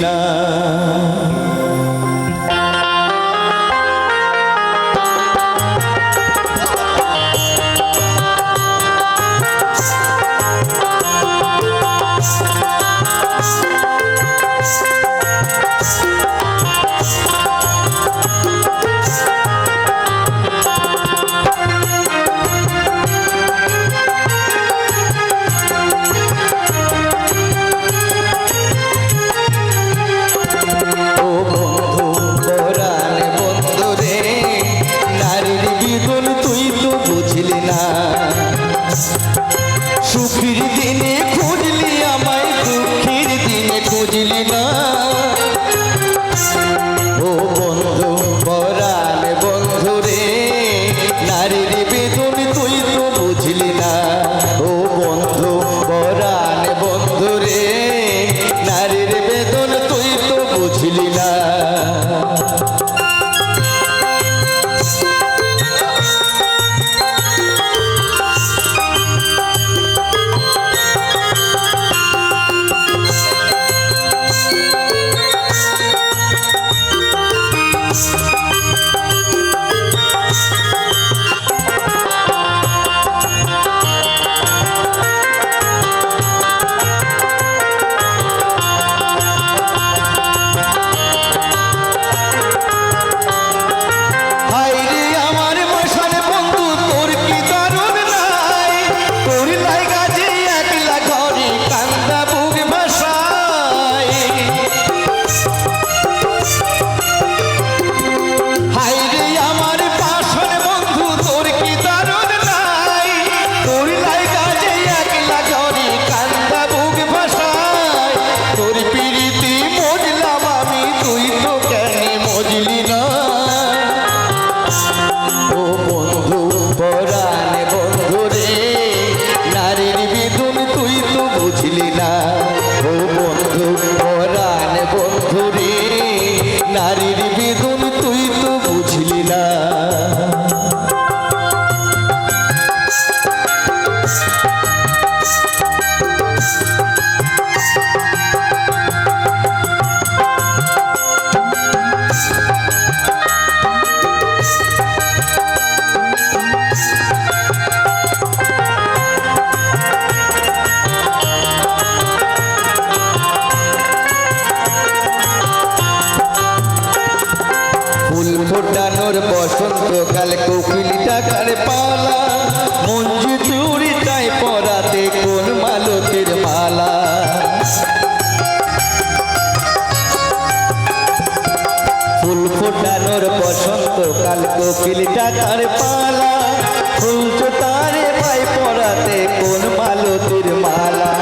night. খুশির দিনে 嗯哼 বসন্তকাল কোকিল টাকার পালা। মঞ্জু চুরি তাই পরাতে কোন মালতের মালা। ফুল ফোটানোর বসন্তকাল কোকিল টাকার পালা। ফুল তারে পাই পরাতে কোন মালতির মালা।